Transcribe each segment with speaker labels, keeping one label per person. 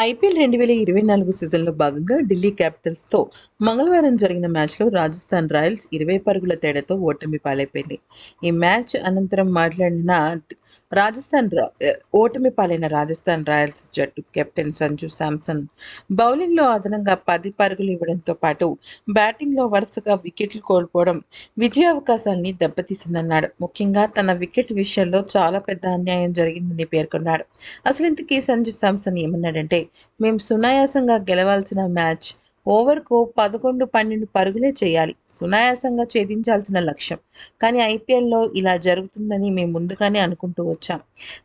Speaker 1: IPL రెండు వేల ఇరవై నాలుగు సీజన్లో భాగంగా ఢిల్లీ క్యాపిటల్స్తో మంగళవారం జరిగిన మ్యాచ్లో రాజస్థాన్ రాయల్స్ ఇరవై పరుగుల తేడాతో ఓటమి పాలైపోయింది. ఈ మ్యాచ్ అనంతరం మాట్లాడిన రాజస్థాన్ ఓటమి పాలైన రాజస్థాన్ రాయల్స్ జట్టు కెప్టెన్ సంజు శాంసన్ బౌలింగ్లో అదనంగా పది పరుగులు ఇవ్వడంతో పాటు బ్యాటింగ్లో వరుసగా వికెట్లు కోల్పోవడం విజయ అవకాశాన్ని దెబ్బతీసిందన్నాడు. ముఖ్యంగా తన వికెట్ విషయంలో చాలా పెద్ద అన్యాయం జరిగిందని పేర్కొన్నాడు. అసలు ఇంతకీ సంజు శాంసన్ ఏమన్నాడంటే మేము సునాయాసంగా గెలవాల్సిన మ్యాచ్ ఓవర్కు పదకొండు పన్నెండు పరుగులే చేయాలి. సునాయాసంగా ఛేదించాల్సిన లక్ష్యం. కానీ ఐపీఎల్లో ఇలా జరుగుతుందని మేము ముందుగానే అనుకుంటూ వచ్చాం.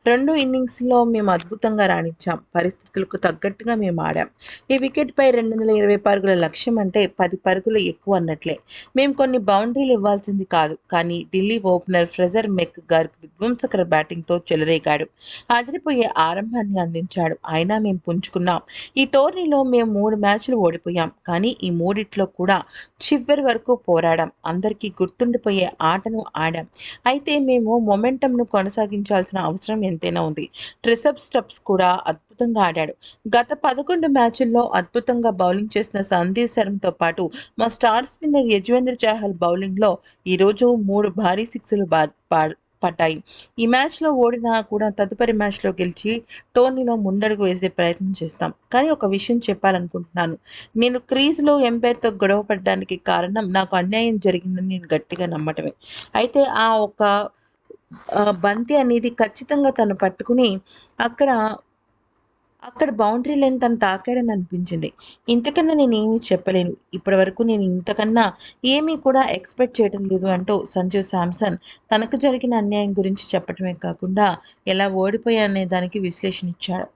Speaker 1: రెండు ఇన్నింగ్స్లో మేము అద్భుతంగా రాణించాం. పరిస్థితులకు తగ్గట్టుగా మేము ఆడాం. ఈ వికెట్పై రెండు వందల ఇరవై పరుగుల లక్ష్యం అంటే పది పరుగులు ఎక్కువ అన్నట్లే. మేము కొన్ని బౌండరీలు ఇవ్వాల్సింది కాదు. కానీ Delhi opener Fraser McGurk విధ్వంసకర బ్యాటింగ్తో చెలరేగాడు. అదిరిపోయే ఆరంభాన్ని అందించాడు. అయినా మేము పుంజుకున్నాం. ఈ టోర్నీలో మేము మూడు మ్యాచ్లు ఓడిపోయాం. కానీ ఈ మూడిట్లో కూడా చివరి వరకు పోరాడాం. అందరికీ గుర్తుండిపోయే ఆటను ఆడాం. అయితే మేము మొమెంటంను కొనసాగించాల్సిన అవసరం ఎంతైనా ఉంది. ట్రిసప్ స్టెప్స్ కూడా అద్భుతంగా ఆడాడు. గత పదకొండు మ్యాచ్ల్లో అద్భుతంగా బౌలింగ్ చేసిన సందీప్ శర్మతో పాటు మా స్టార్ స్పిన్నర్ యజ్వేంద్ర చాహల్ బౌలింగ్లో ఈరోజు మూడు భారీ సిక్స్లు బా పడ్డాయి. ఈ మ్యాచ్లో ఓడినా కూడా తదుపరి మ్యాచ్లో గెలిచి టోర్నీలో ముందడుగు వేసే ప్రయత్నం చేస్తాం. కానీ ఒక విషయం చెప్పాలనుకుంటున్నాను. నేను క్రీజ్లో ఎంపైర్తో గొడవ పడడానికి కారణం నాకు అన్యాయం జరిగిందని నేను గట్టిగా నమ్మటమే. అయితే ఆ ఒక బంతి అనేది ఖచ్చితంగా తను పట్టుకుని అక్కడ అక్కడ బౌండరీ లైన్ తను తాకాడని అనిపించింది. ఇంతకన్నా నేను ఏమీ చెప్పలేను. ఇప్పటి వరకు నేను ఇంతకన్నా ఏమీ కూడా ఎక్స్పెక్ట్ చేయడం లేదు అంటూ సంజు శాంసన్ తనకు జరిగిన అన్యాయం గురించి చెప్పడమే కాకుండా ఎలా ఓడిపోయా అనే దానికి విశ్లేషణ ఇచ్చాడు.